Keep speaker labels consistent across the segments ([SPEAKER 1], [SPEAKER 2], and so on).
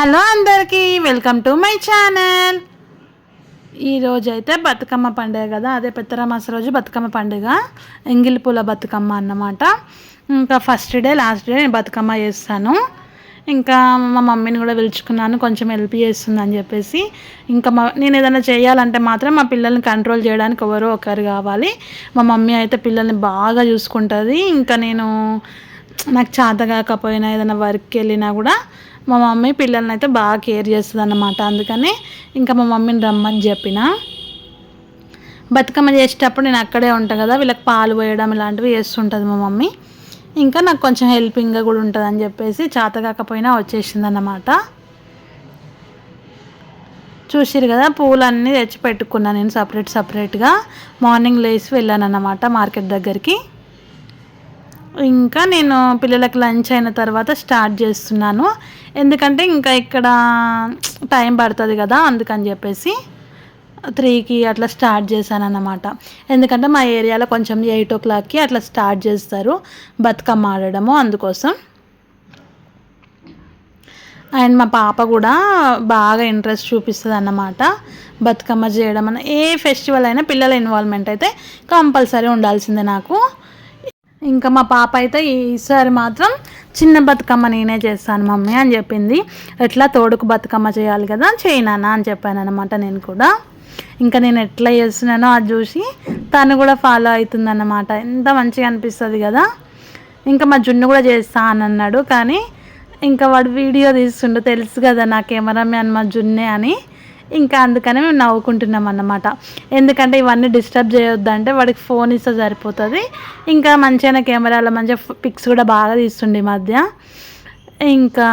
[SPEAKER 1] Hello అందరికీ welcome to my channel. ఈరోజు అయితే బతుకమ్మ పండుగ కదా అదే పెత్తరామాస రోజు బతుకమ్మ పండుగ ఎంగిల్ పూల బతుకమ్మ అన్నమాట. ఇంకా ఫస్ట్ డే లాస్ట్ డే నేను బతుకమ్మ చేస్తాను. ఇంకా మా మమ్మీని కూడా పిలుచుకున్నాను కొంచెం హెల్ప్ చేస్తుంది అని చెప్పేసి. ఇంకా మా నేను ఏదైనా చేయాలంటే మాత్రం మా పిల్లల్ని కంట్రోల్ చేయడానికి ఎవరో ఒకరు కావాలి. మా మమ్మీ అయితే పిల్లల్ని బాగా చూసుకుంటుంది. ఇంకా నేను నాకు చేత కాకపోయినా ఏదైనా వర్క్కి వెళ్ళినా కూడా మా మమ్మీ పిల్లల్ని అయితే బాగా కేర్ చేస్తుంది అన్నమాట అందుకని ఇంకా మా మమ్మీని రమ్మని చెప్పిన. బతుకమ్మ చేసేటప్పుడు నేను అక్కడే ఉంటాను కదా వీళ్ళకి పాలు పోయడం ఇలాంటివి చేస్తుంటుంది మా మమ్మీ. ఇంకా నాకు కొంచెం హెల్పింగ్గా కూడా ఉంటుంది అని చెప్పేసి చేత కాకపోయినా వచ్చేసింది అన్నమాట చూసిరు కదా పూలన్నీ తెచ్చి పెట్టుకున్నాను నేను సపరేట్ సపరేట్గా మార్నింగ్ లేచి వెళ్ళాను అన్నమాట మార్కెట్ దగ్గరికి. ఇంకా నేను పిల్లలకు లంచ్ అయిన తర్వాత స్టార్ట్ చేస్తున్నాను. ఎందుకంటే ఇంకా ఇక్కడ టైం పడుతుంది కదా అందుకని చెప్పేసి త్రీకి అట్లా స్టార్ట్ చేశాను అన్నమాట ఎందుకంటే మా ఏరియాలో కొంచెం ఎయిట్ ఓ క్లాక్కి అట్లా స్టార్ట్ చేస్తారు బతుకమ్మ ఆడడము అందుకోసం. అండ్ మా పాప కూడా బాగా ఇంట్రెస్ట్ చూపిస్తుంది అన్నమాట బతుకమ్మ చేయడం అన్న. ఏ ఫెస్టివల్ అయినా పిల్లల ఇన్వాల్వ్మెంట్ అయితే కంపల్సరీ ఉండాల్సిందే నాకు. ఇంకా మా పాప అయితే ఈసారి మాత్రం చిన్న బతుకమ్మ నేనే చేస్తాను మమ్మీ అని చెప్పింది. ఎట్లా తోడుకు బతుకమ్మ చేయాలి కదా చేయనానా అని చెప్పాను అనమాట నేను కూడా. ఇంకా నేను ఎట్లా చేస్తున్నానో అది చూసి తను కూడా ఫాలో అవుతుందన్నమాట. ఎంత మంచిగా అనిపిస్తుంది కదా. ఇంకా మా జున్ను కూడా చేస్తా అని అన్నాడు. కానీ ఇంకా వాడు వీడియో తీస్తుండు తెలుసు కదా నా కెమెరామ్యాన్ మా జున్నే అని. ఇంకా అందుకని మేము నవ్వుకుంటున్నాం అన్నమాట. ఎందుకంటే ఇవన్నీ డిస్టర్బ్ చేయొద్దంటే వాడికి ఫోన్ ఇస్తే సరిపోతుంది. ఇంకా మంచిగా కెమెరాలో మంచిగా పిక్స్ కూడా బాగా తీస్తుండే ఈ మధ్య. ఇంకా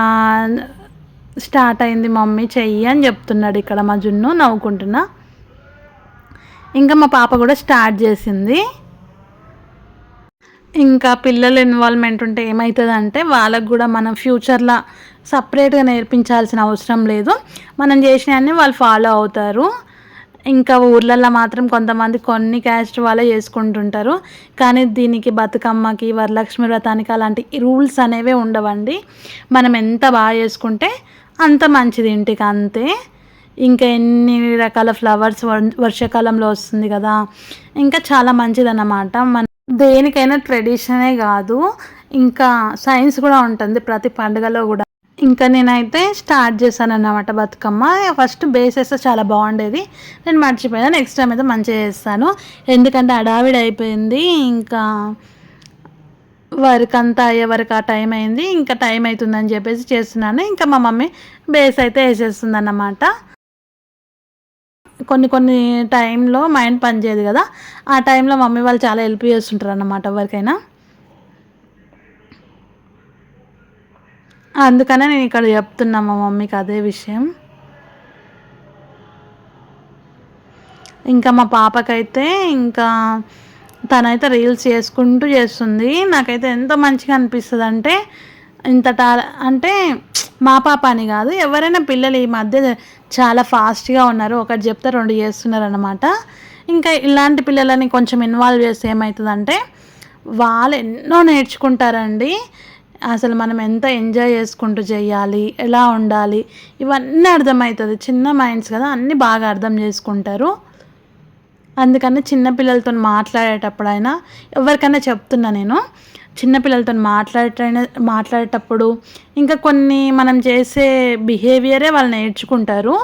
[SPEAKER 1] స్టార్ట్ అయింది మమ్మీ చెయ్యి అని చెప్తున్నాడు ఇక్కడ మా జున్ను నవ్వుకుంటున్నా. ఇంకా మా పాప కూడా స్టార్ట్ చేసింది. ఇంకా పిల్లల ఇన్వాల్వ్మెంట్ ఉంటే ఏమవుతుందంటే వాళ్ళకు కూడా మనం ఫ్యూచర్లో సపరేట్గా నేర్పించాల్సిన అవసరం లేదు. మనం చేసినవన్నీ వాళ్ళు ఫాలో అవుతారు. ఇంకా ఊర్లలో మాత్రం కొంతమంది కొన్ని క్యాస్ట్ వాళ్ళే చేసుకుంటుంటారు. కానీ దీనికి బతుకమ్మకి వరలక్ష్మి వ్రతానికి అలాంటి రూల్స్ అనేవి ఉండవండి. మనం ఎంత బాగా చేసుకుంటే అంత మంచిది ఇంటికి అంతే. ఇంకా ఎన్ని రకాల ఫ్లవర్స్ వర్షాకాలంలో వస్తుంది కదా. ఇంకా చాలా మంచిది అన్నమాట మన దేనికైనా ట్రెడిషనే కాదు. ఇంకా సైన్స్ కూడా ఉంటుంది ప్రతి పండుగలో కూడా. ఇంకా నేనైతే స్టార్ట్ చేశాను అన్నమాట బతుకమ్మ. ఫస్ట్ బేస్ వేస్తే చాలా బాగుండేది నేను మర్చిపోయాను. నెక్స్ట్ టైం అయితే మంచిగా చేస్తాను. ఎందుకంటే అడావిడి అయిపోయింది. ఇంకా వర్క్ అంతా అయ్యే వరకు ఆ టైం అయింది. ఇంకా టైం అవుతుందని చెప్పేసి చేస్తున్నాను. ఇంకా మా మమ్మీ బేస్ అయితే వేసేస్తుంది అన్నమాట కొన్ని కొన్ని టైంలో మైండ్ పనిచేయదు కదా. ఆ టైంలో మమ్మీ వాళ్ళు చాలా హెల్ప్ చేస్తుంటారు అన్నమాట ఎవరికైనా. అందుకనే నేను ఇక్కడ చెప్తున్నా మా మమ్మీకి అదే విషయం. ఇంకా మా పాపకైతే ఇంకా తనైతే రీల్స్ చేసుకుంటూ చేస్తుంది. నాకైతే ఎంత మంచిగా అనిపిస్తుంది అంటే ఇంత టా అంటే మా పాప అని కాదు ఎవరైనా పిల్లలు ఈ మధ్య చాలా ఫాస్ట్గా ఉన్నారు. ఒకటి చెప్తే రెండు చేస్తున్నారు అనమాట ఇంకా ఇలాంటి పిల్లలని కొంచెం ఇన్వాల్వ్ చేస్తే ఏమవుతుందంటే వాళ్ళు ఎన్నో నేర్చుకుంటారండి. అసలు మనం ఎంత ఎంజాయ్ చేసుకుంటూ చేయాలి ఎలా ఉండాలి ఇవన్నీ అర్థమవుతుంది. చిన్న మైండ్స్ కదా అన్నీ బాగా అర్థం చేసుకుంటారు. అందుకని చిన్నపిల్లలతో అయినా ఎవరికైనా చెప్తున్నా నేను. చిన్నపిల్లలతో మాట్లాడే మాట్లాడేటప్పుడు ఇంకా కొన్ని మనం చేసే బిహేవియరే వాళ్ళు నేర్చుకుంటారు.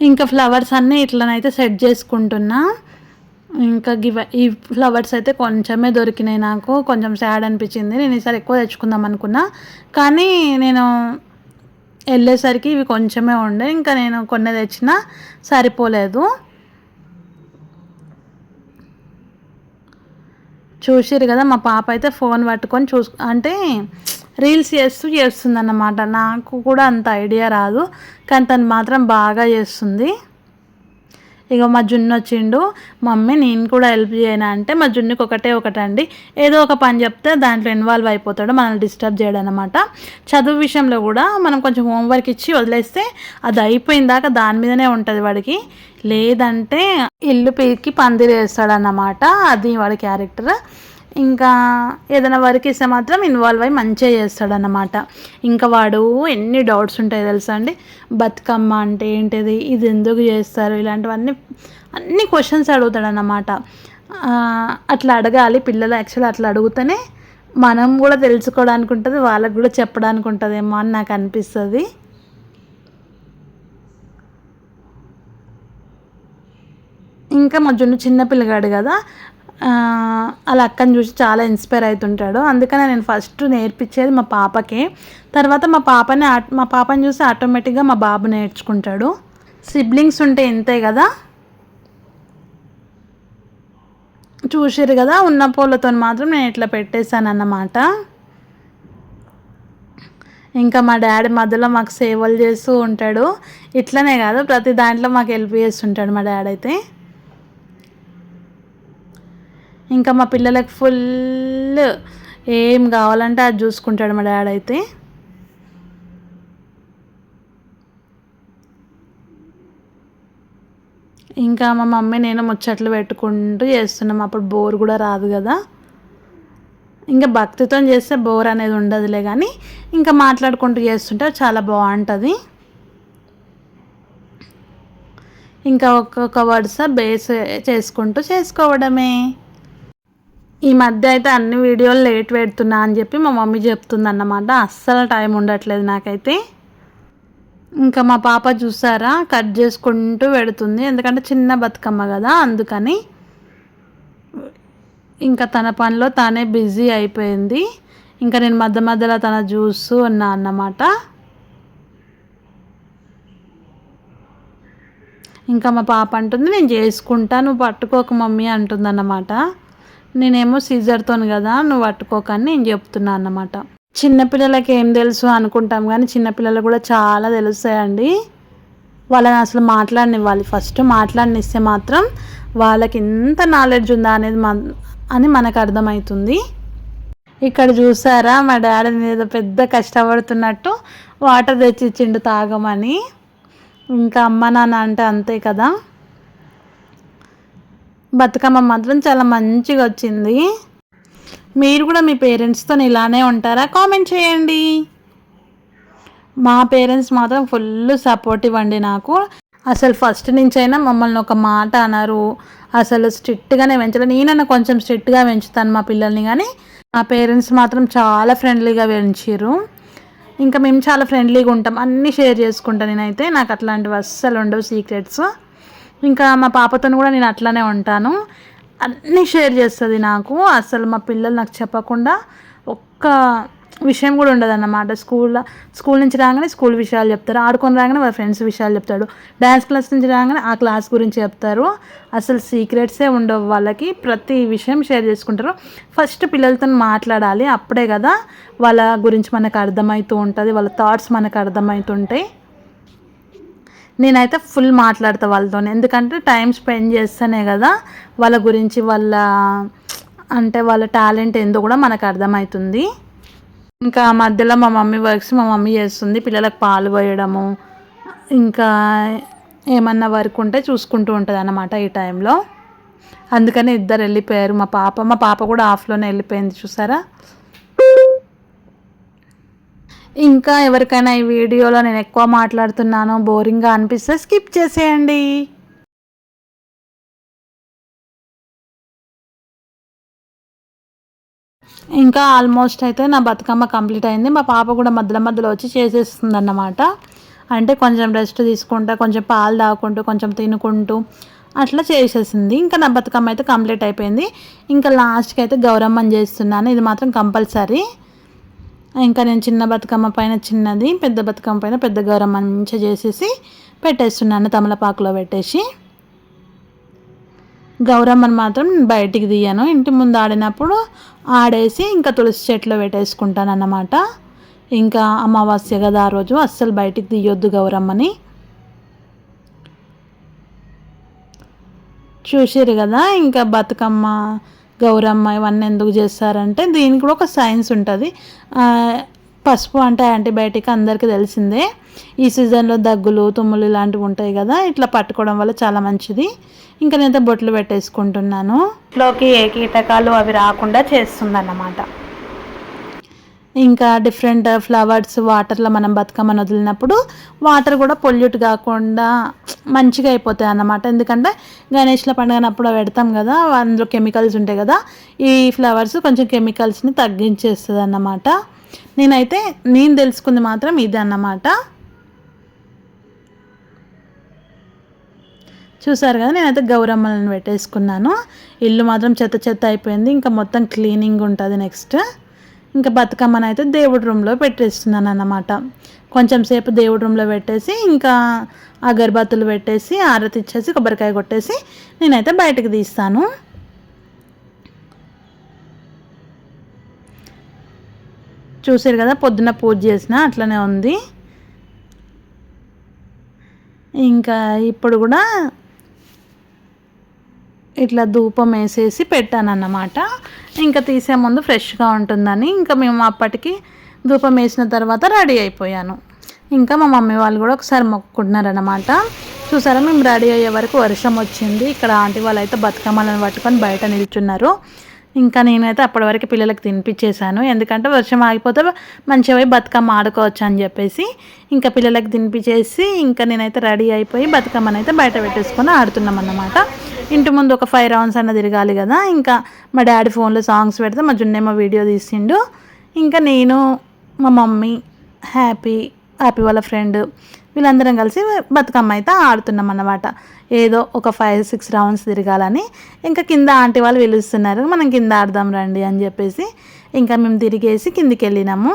[SPEAKER 1] ఇంకా ఫ్లవర్స్ అన్నీ ఇట్లనైతే సెట్ చేసుకుంటున్నా. ఇంకా గివ ఈ ఫ్లవర్స్ అయితే కొంచెమే దొరికినాయి నాకు. కొంచెం సాడ్ అనిపించింది. నేను ఈసారి ఎక్కువ తెచ్చుకుందాం అనుకున్నా. కానీ నేను వెళ్ళేసరికి ఇవి కొంచెమే ఉండే. ఇంకా నేను కొన్ని తెచ్చినా సరిపోలేదు. చూసిరు కదా మా పాప అయితే ఫోన్ పట్టుకొని చూసు అంటే రీల్స్ చేస్తూ చేస్తుందన్నమాట. నాకు కూడా అంత ఐడియా రాదు కానీ తను మాత్రం బాగా చేస్తుంది. ఇక మా జున్ను వచ్చిండు. మమ్మీ నేను కూడా హెల్ప్ చేయను అంటే మా జున్నుకి ఒకటే ఒకటండి. ఏదో ఒక పని చెప్తే దాంట్లో ఇన్వాల్వ్ అయిపోతాడు మనల్ని డిస్టర్బ్ చేయడం అనమాట చదువు విషయంలో కూడా మనం కొంచెం హోంవర్క్ ఇచ్చి వదిలేస్తే అది అయిపోయిన దాకా దాని మీదనే ఉంటుంది వాడికి. లేదంటే ఇల్లు పీకి పందిరేస్తాడు అన్నమాట అది వాడి క్యారెక్టర్ ఇంకా ఏదైనా వర్క్ ఇస్తే మాత్రం ఇన్వాల్వ్ అయ్యి మంచిగా చేస్తాడన్నమాట. ఇంకా వాడు ఎన్ని డౌట్స్ ఉంటాయి తెలుసా అండి? బతుకమ్మ అంటే ఏంటిది? ఇది ఎందుకు చేస్తారు? ఇలాంటివన్నీ అన్ని క్వశ్చన్స్ అడుగుతాడన్నమాట. అట్లా అడగాలి. పిల్లలు యాక్చువల్లీ అట్లా అడిగితేనే మనం కూడా తెలుసుకోవడానికి ఉంటుంది వాళ్ళకు కూడా చెప్పడానికి ఉంటుందేమో అని నాకు అనిపిస్తుంది. ఇంకా మా జున్ను చిన్న పిల్లగాడు కదా వాళ్ళ అక్కని చూసి చాలా ఇన్స్పైర్ అవుతుంటాడు. అందుకనే నేను ఫస్ట్ నేర్పించేది మా పాపకే. తర్వాత మా పాపని మా పాపని చూసి ఆటోమేటిక్గా మా బాబు నేర్చుకుంటాడు. సిబ్లింగ్స్ ఉంటే ఇంతే కదా? చూసారు కదా? ఉన్న పూలతో మాత్రం నేను ఇట్లా పెట్టేశాను అన్నమాట ఇంకా మా డాడీ మధ్యలో మాకు సేవలు చేస్తూ ఉంటాడు. ఇట్లనే కాదు ప్రతి దాంట్లో మాకు హెల్ప్ చేస్తుంటాడు మా డాడీ అయితే. ఇంకా మా పిల్లలకు ఫుల్ ఏం కావాలంటే అది చూసుకుంటాడు మా డాడీ అయితే. ఇంకా మా మమ్మీ నేను ముచ్చట్లు పెట్టుకుంటూ చేస్తున్నాం. అప్పుడు బోర్ కూడా రాదు కదా. ఇంకా భక్తితో చేస్తే బోర్ అనేది ఉండదులే కానీ ఇంకా మాట్లాడుకుంటూ చేస్తుంటే చాలా బాగుంటుంది. ఇంకా ఒక్కొక్క వరుస బేస్ చేసుకుంటూ చేసుకోవడమే. ఈ మధ్య అయితే అన్ని వీడియోలు లేట్ పెడుతున్నా అని చెప్పి మా మమ్మీ చెప్తుందన్నమాట. అస్సలు టైం ఉండట్లేదు నాకైతే. ఇంకా మా పాప చూసారా? కట్ చేసుకుంటూ పెడుతుంది. ఎందుకంటే చిన్న బతుకమ్మ కదా అందుకని. ఇంకా తన పనిలో తానే బిజీ అయిపోయింది. ఇంకా నేను మధ్య మధ్యలో తన చూస్తూ ఉన్నా అన్నమాట. ఇంకా మా పాప అంటుంది నేను చేసుకుంటాను నువ్వు పట్టుకోక మమ్మీ అంటుంది అన్నమాట నేనేమో సీజర్తోను కదా నువ్వు పట్టుకోకని నేను చెప్తున్నా అన్నమాట. చిన్నపిల్లలకి ఏం తెలుసు అనుకుంటాం కానీ చిన్నపిల్లలకు కూడా చాలా తెలుస్తాయండి. వాళ్ళని అసలు మాట్లాడనివ్వాలి. ఫస్ట్ మాట్లాడనిస్తే మాత్రం వాళ్ళకి ఎంత నాలెడ్జ్ ఉందా అనేది మన అని మనకు అర్థమవుతుంది. ఇక్కడ చూసారా మా డాడీ ఏదో పెద్ద కష్టపడుతున్నట్టు వాటర్ తెచ్చిచ్చిండు తాగమని. ఇంకా అమ్మ నాన్న అంటే అంతే కదా. బతుకమ్మ మాత్రం చాలా మంచిగా వచ్చింది. మీరు కూడా మీ పేరెంట్స్తో ఇలానే ఉంటారా? కామెంట్ చేయండి. మా పేరెంట్స్ మాత్రం ఫుల్ సపోర్టివ్ అండి నాకు. అసలు ఫస్ట్ నుంచైనా మమ్మల్ని ఒక మాట అన్నారు అసలు స్ట్రిక్ట్గానే పెంచాలి నేనన్నా కొంచెం స్ట్రిక్ట్గా పెంచుతాను మా పిల్లల్ని కానీ మా పేరెంట్స్ మాత్రం చాలా ఫ్రెండ్లీగా పెంచారు ఇంకా మేము చాలా ఫ్రెండ్లీగా ఉంటాం. అన్నీ షేర్ చేసుకుంటాను నేనైతే. నాకు అట్లాంటివి అస్సలు ఉండవు సీక్రెట్స్ ఇంకా మా పాపతో కూడా నేను అట్లానే ఉంటాను. అన్నీ షేర్ చేస్తుంది నాకు. అసలు మా పిల్లలు నాకు చెప్పకుండా ఒక్క విషయం కూడా ఉండదు అన్నమాట స్కూల్లో స్కూల్ నుంచి రాగానే స్కూల్ విషయాలు చెప్తారు. ఆడుకొని రాగానే వాళ్ళ ఫ్రెండ్స్ విషయాలు చెప్తాడు డ్యాన్స్ క్లాస్ నుంచి రాగానే ఆ క్లాస్ గురించి చెప్తారు. అసలు సీక్రెట్సే ఉండవు వాళ్ళకి. ప్రతి విషయం షేర్ చేసుకుంటారు. ఫస్ట్ పిల్లలతో మాట్లాడాలి. అప్పుడే కదా వాళ్ళ గురించి మనకు అర్థమవుతూ ఉంటుంది. వాళ్ళ థాట్స్ మనకు అర్థమవుతుంటాయి నేనైతే ఫుల్ మాట్లాడతా వాళ్ళతో ఎందుకంటే టైం స్పెండ్ చేస్తేనే కదా వాళ్ళ గురించి వాళ్ళ అంటే వాళ్ళ టాలెంట్ ఏందో కూడా మనకు అర్థమవుతుంది. ఇంకా మధ్యలో మా మమ్మీ వర్క్స్ మా మమ్మీ చేస్తుంది. పిల్లలకు పాలు పోయడము ఇంకా ఏమన్నా వర్క్ ఉంటే చూసుకుంటూ ఉంటుంది అన్నమాట ఈ టైంలో. అందుకని ఇద్దరు వెళ్ళిపోయారు. మా పాప మా పాప కూడా ఆఫ్లోనే వెళ్ళిపోయింది చూసారా? ఇంకా ఎవరికైనా ఈ వీడియోలో నేను ఎక్కువ మాట్లాడుతున్నాను బోరింగ్గా అనిపిస్తే స్కిప్ చేసేయండి. ఇంకా ఆల్మోస్ట్ అయితే నా బతుకమ్మ కంప్లీట్ అయింది. మా పాప కూడా మధ్యలో మధ్యలో వచ్చి చేసేస్తుంది అన్నమాట అంటే కొంచెం రెస్ట్ తీసుకుంటా కొంచెం పాలు తాగుకుంటూ కొంచెం తినుకుంటూ అట్లా చేసేసింది. ఇంకా నా బతుకమ్మ అయితే కంప్లీట్ అయిపోయింది. ఇంకా లాస్ట్కి అయితే గౌరమ్మని చేస్తున్నాను. ఇది మాత్రం కంపల్సరీ. ఇంకా నేను చిన్న బతుకమ్మ పైన చిన్నది పెద్ద బతుకమ్మ పైన పెద్ద గౌరమ్మ మంచిగా చేసేసి పెట్టేస్తున్నాను తమలపాకులో పెట్టేసి. గౌరమ్మని మాత్రం బయటికి తీయను. ఇంటి ముందు ఆడినప్పుడు ఆడేసి ఇంకా తులసి చెట్లో పెట్టేసుకుంటాను అన్నమాట ఇంకా అమావాస్య కదా ఆ రోజు అస్సలు బయటికి తీయొద్దు గౌరమ్మని. చూసారు కదా ఇంకా బతుకమ్మ గౌరమ్మ ఇవన్నీ ఎందుకు చేస్తారంటే దీనికి కూడా ఒక సైన్స్ ఉంటుంది. పసుపు అంటే యాంటీబయాటిక్ అందరికీ తెలిసిందే. ఈ సీజన్లో దగ్గులు తుమ్ములు ఇలాంటివి ఉంటాయి కదా ఇట్లా పట్టుకోవడం వల్ల చాలా మంచిది. ఇంకా నేనైతే బొట్లు పెట్టేసుకుంటున్నాను. ఇంట్లోకి ఏ కీటకాలు అవి రాకుండా చేస్తుందన్నమాట. ఇంకా డిఫరెంట్ ఫ్లవర్స్ వాటర్లో మనం బతుకమ్మను వదిలినప్పుడు వాటర్ కూడా పొల్యూట్ కాకుండా మంచిగా అయిపోతాయి అన్నమాట. ఎందుకంటే గణేష్ల పండుగనప్పుడు పెడతాం కదా అందులో కెమికల్స్ ఉంటాయి కదా ఈ ఫ్లవర్స్ కొంచెం కెమికల్స్ని తగ్గించేస్తుంది అన్నమాట. నేనైతే నేను తెలుసుకుంది మాత్రం ఇది అన్నమాట. చూసారు కదా నేనైతే గౌరమ్మలను పెట్టేసుకున్నాను. ఇల్లు మాత్రం చెత్త చెత్త అయిపోయింది ఇంకా మొత్తం క్లీనింగ్ ఉంటుంది నెక్స్ట్ ఇంకా బతుకమ్మని అయితే దేవుడి రూమ్లో పెట్టేస్తున్నాను అన్నమాట. కొంచెం సేపు దేవుడి రూమ్లో పెట్టేసి ఇంకా అగరబత్తులు పెట్టేసి ఆరతి ఇచ్చేసి కొబ్బరికాయ కొట్టేసి నేనైతే బయటకు తీస్తాను. చూసారు కదా పొద్దున్న పూజ చేసిన అట్లనే ఉంది. ఇంకా ఇప్పుడు కూడా ఇట్లా ధూపం వేసేసి పెట్టానన్నమాట. ఇంకా తీసే ముందు ఫ్రెష్గా ఉంటుందని ఇంకా మేము అప్పటికి ధూపం వేసిన తర్వాత రెడీ అయిపోయాను. ఇంకా మా మమ్మీ వాళ్ళు కూడా ఒకసారి మొక్కుకుంటున్నారనమాట చూసారా మేము రెడీ అయ్యే వరకు వర్షం వచ్చింది. ఇక్కడ ఆంటీ వాళ్ళు అయితే బతుకమ్మలను పట్టుకొని బయట నిల్చున్నారు. ఇంకా నేనైతే అప్పటి వరకు పిల్లలకు తినిపించేశాను. ఎందుకంటే వర్షం ఆగిపోతే మంచిగా పోయి బతుకమ్మ ఆడుకోవచ్చు అని చెప్పేసి ఇంకా పిల్లలకు తినిపించేసి ఇంకా నేనైతే రెడీ అయిపోయి బతుకమ్మని అయితే బయట పెట్టేసుకొని ఆడుతున్నాం అన్నమాట. ఇంటి ముందు ఒక ఫైవ్ రౌండ్స్ అన్న తిరగాలి కదా. ఇంకా మా డాడీ ఫోన్లో సాంగ్స్ పెడితే మా జున్నేమో వీడియో తీసిండు. ఇంకా నేను మా మమ్మీ హ్యాపీ హ్యాపీ వాళ్ళ ఫ్రెండ్ వీళ్ళందరం కలిసి బతుకమ్మ అయితే ఆడుతున్నాం అన్నమాట ఏదో ఒక ఫైవ్ సిక్స్ రౌండ్స్ తిరగాలని. ఇంకా కింద ఆంటీ వాళ్ళు పిలుస్తున్నారు మనం కింద ఆడదాం రండి అని చెప్పేసి. ఇంకా మేము తిరిగేసి కిందికి వెళ్ళినాము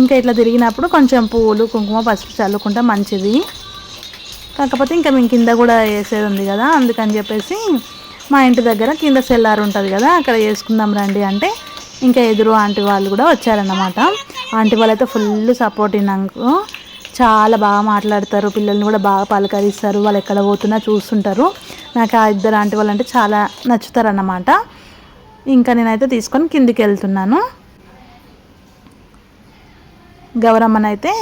[SPEAKER 1] ఇంకా ఇట్లా తిరిగినప్పుడు కొంచెం పువ్వులు కుంకుమ పసుపు చల్లుకుంటే మంచిది. కాకపోతే ఇంకా మేము కింద కూడా వేసేది ఉంది కదా అందుకని చెప్పేసి మా ఇంటి దగ్గర కింద సెల్లార్ ఉంటుంది కదా అక్కడ వేసుకుందాం రండి అంటే ఇంకా ఎదురు ఆంటీ వాళ్ళు కూడా వచ్చారన్నమాట. ఆంటీ వాళ్ళు అయితే ఫుల్ సపోర్ట్ నాకు చాలా బాగా మాట్లాడతారు పిల్లల్ని కూడా బాగా పలకరిస్తారు వాళ్ళు ఎక్కడ పోతున్నా చూస్తుంటారు. నాకు ఆ ఇద్దరు ఆంటీ వాళ్ళు అంటే చాలా నచ్చుతారన్నమాట. ఇంకా నేనైతే తీసుకొని కిందికి వెళ్తున్నాను. గౌరమ్మనైతే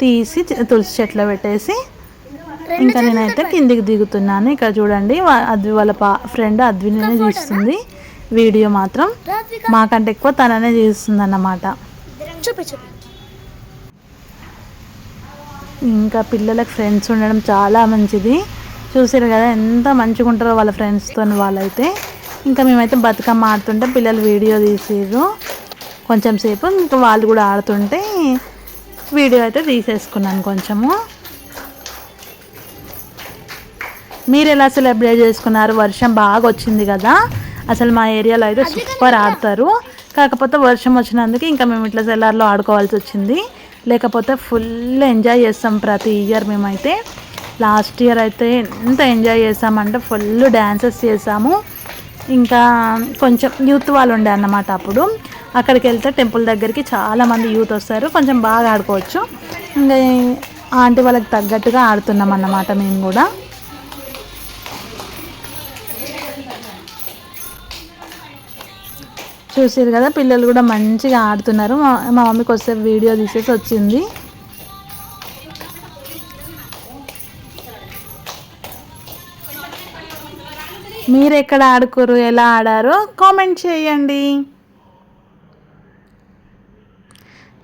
[SPEAKER 1] తీసి తులసి చెట్లో పెట్టేసి ఇంకా నేనైతే కిందికి దిగుతున్నాను. ఇక్కడ చూడండి అద్వి వాళ్ళ పా ఫ్రెండ్ అద్వినే తీస్తుంది వీడియో మాత్రం మాకంటే ఎక్కువ తననే తీస్తుంది అన్నమాట ఇంకా పిల్లలకు ఫ్రెండ్స్ ఉండడం చాలా మంచిది. చూసారు కదా ఎంత మంచిగా ఉంటారో వాళ్ళ ఫ్రెండ్స్తో వాళ్ళైతే. ఇంకా మేమైతే బతుకమ్మ ఆడుతుంటే పిల్లలు వీడియో తీసారు కొంచెం సేపు ఇంకా వాళ్ళు కూడా ఆడుతుంటే వీడియో అయితే తీసేసుకున్నాను కొంచెము. మీరు ఎలా సెలబ్రేట్ చేసుకున్నారు? వర్షం బాగా వచ్చింది కదా. అసలు మా ఏరియాలో అయితే సూపర్ ఆడతారు. కాకపోతే వర్షం వచ్చినందుకు ఇంకా మేము ఇట్లా సెల్లార్లో ఆడుకోవాల్సి వచ్చింది. లేకపోతే ఫుల్ ఎంజాయ్ చేస్తాం ప్రతి ఇయర్ మేమైతే. లాస్ట్ ఇయర్ అయితే ఎంత ఎంజాయ్ చేసామంటే ఫుల్ డ్యాన్సెస్ చేసాము. ఇంకా కొంచెం యూత్ వాళ్ళు ఉండే అన్నమాట అప్పుడు. అక్కడికి వెళ్తే టెంపుల్ దగ్గరికి చాలామంది యూత్ వస్తారు. కొంచెం బాగా ఆడుకోవచ్చు. ఇంకా ఆంటీ వాళ్ళకి తగ్గట్టుగా ఆడుతున్నాం అన్నమాట మేము కూడా. చూసారు కదా పిల్లలు కూడా మంచిగా ఆడుతున్నారు. మా మా మమ్మీకి వస్తే వీడియో తీసేసి వచ్చింది. మీరు ఎక్కడ ఆడుకోరు ఎలా ఆడారో కామెంట్ చేయండి.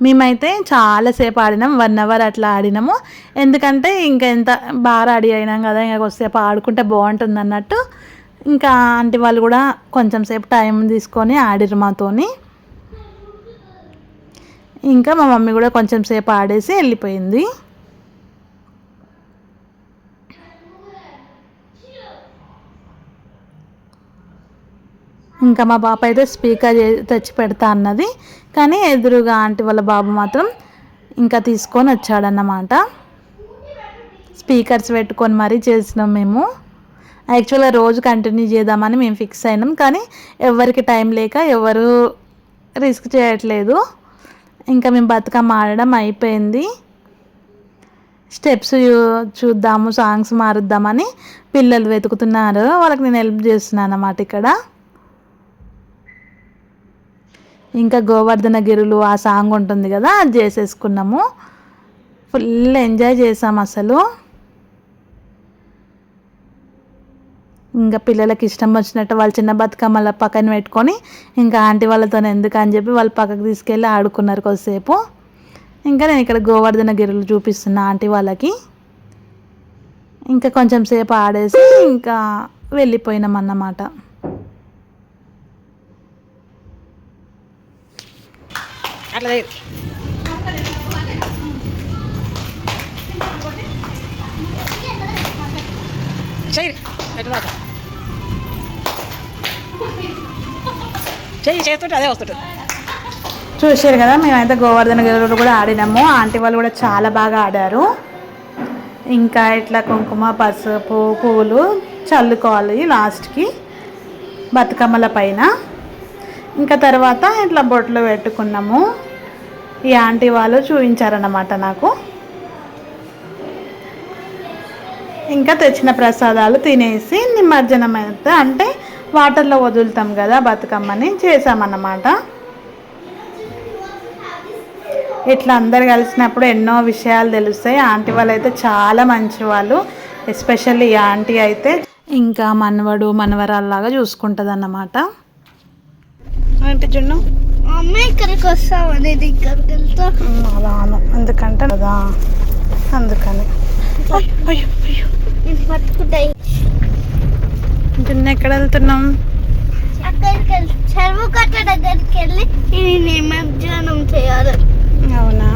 [SPEAKER 1] మేమైతే చాలాసేపు ఆడినాం వన్ అవర్ అట్లా ఆడినాము. ఎందుకంటే ఇంకా ఎంత బాగా రెడీ అయినాం కదా ఇంకా కొద్దిసేపు ఆడుకుంటే బాగుంటుంది అన్నట్టు ఇంకా ఆంటీ వాళ్ళు కూడా కొంచెం సేపు టైం తీసుకొని ఆడిరు మాతోని. ఇంకా మా మమ్మీ కూడా కొంచెం సేపు ఆడేసి వెళ్ళిపోయింది. ఇంకా మా పాప అయితే స్పీకర్ తెచ్చి పెడతా అన్నది. కానీ ఎదురుగా ఆంటీ వాళ్ళ బాబు మాత్రం ఇంకా తీసుకొని వచ్చాడన్నమాట. స్పీకర్స్ పెట్టుకొని మరీ చేసినాం మేము. యాక్చువల్గా రోజు కంటిన్యూ చేద్దామని మేము ఫిక్స్ అయినాం. కానీ ఎవరికి టైం లేక ఎవరు రిస్క్ చేయట్లేదు. ఇంకా మేము బతుకమ్మ ఆడడం అయిపోయింది. స్టెప్స్ చూద్దాము సాంగ్స్ మారుద్దామని పిల్లలు వెతుకుతున్నారు. వాళ్ళకి నేను హెల్ప్ చేస్తున్నాను అన్నమాట ఇక్కడ. ఇంకా గోవర్ధన గిరులు ఆ సాంగ్ ఉంటుంది కదా అది చేసేసుకున్నాము. ఫుల్ ఎంజాయ్ చేసాం అసలు. ఇంకా పిల్లలకి ఇష్టం వచ్చినట్టు వాళ్ళు చిన్న బతుకమ్మల పక్కన పెట్టుకొని ఇంకా ఆంటీ వాళ్ళతో ఎందుకు అని చెప్పి వాళ్ళు పక్కకు తీసుకెళ్ళి ఆడుకున్నారు కొద్దిసేపు. ఇంకా నేను ఇక్కడ గోవర్ధన గిరులు చూపిస్తున్నా ఆంటీ వాళ్ళకి. ఇంకా కొంచెం సేపు ఆడేసి ఇంకా వెళ్ళిపోయినాం అన్నమాట.
[SPEAKER 2] అట్లా చెయ్యి ఎట్లా చెయ్యి చేస్తుంటే అదే వస్తుంటుంది.
[SPEAKER 1] చూసారు కదా మేమైతే గోవర్ధన గిరులు కూడా ఆడినాము. ఆంటీ వాళ్ళు కూడా చాలా బాగా ఆడారు. ఇంకా ఇట్లా కుంకుమ పసుపు పువ్వులు చల్లుకోవాలి లాస్ట్కి బతుకమ్మల పైన. ఇంకా తర్వాత ఇట్లా బొట్లు పెట్టుకున్నాము. ఈ ఆంటీ వాళ్ళు చూపించారన్నమాట నాకు. ఇంకా తెచ్చిన ప్రసాదాలు తినేసి నిమజ్జనం అయితే అంటే వాటర్లో వదులుతాం కదా బతుకమ్మని చేసామన్నమాట. ఇట్లా అందరు కలిసినప్పుడు ఎన్నో విషయాలు తెలుస్తాయి. ఆంటీ వాళ్ళు అయితే చాలా మంచి వాళ్ళు ఎస్పెషల్లీ ఈ ఆంటీ అయితే ఇంకా మనవడు మనవరాల్లాగా చూసుకుంటుంది అన్నమాట జున్ను?
[SPEAKER 3] అమ్మ ఇక్కడికి వెళ్తా.
[SPEAKER 1] అలాను ఎందుకంటే కదా అందుకని. అయ్యో అయ్యో.
[SPEAKER 3] పట్టుకుంటాయి
[SPEAKER 1] ఎక్కడ వెళ్తున్నాం?
[SPEAKER 3] అక్కడికి వెళ్ళి చెరువు కట్ట దగ్గరికి వెళ్ళి ఇది నిమజ్జనం చేయాలి.
[SPEAKER 1] అవునా?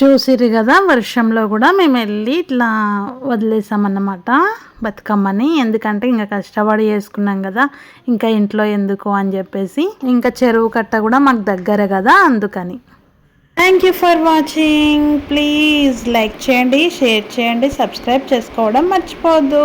[SPEAKER 1] చూసిర్రు కదా వర్షంలో కూడా మేము వెళ్ళి ఇట్లా వదిలేసామన్నమాట బతుకమ్మని. ఎందుకంటే ఇంకా కష్టపడి చేసుకున్నాం కదా ఇంకా ఇంట్లో ఎందుకు అని చెప్పేసి. ఇంకా చెరువు కట్ట కూడా మాకు దగ్గర కదా అందుకని. Thank you for watching please like చేయండి షేర్ చేయండి సబ్స్క్రైబ్ చేసుకోవడం మర్చిపోవద్దు.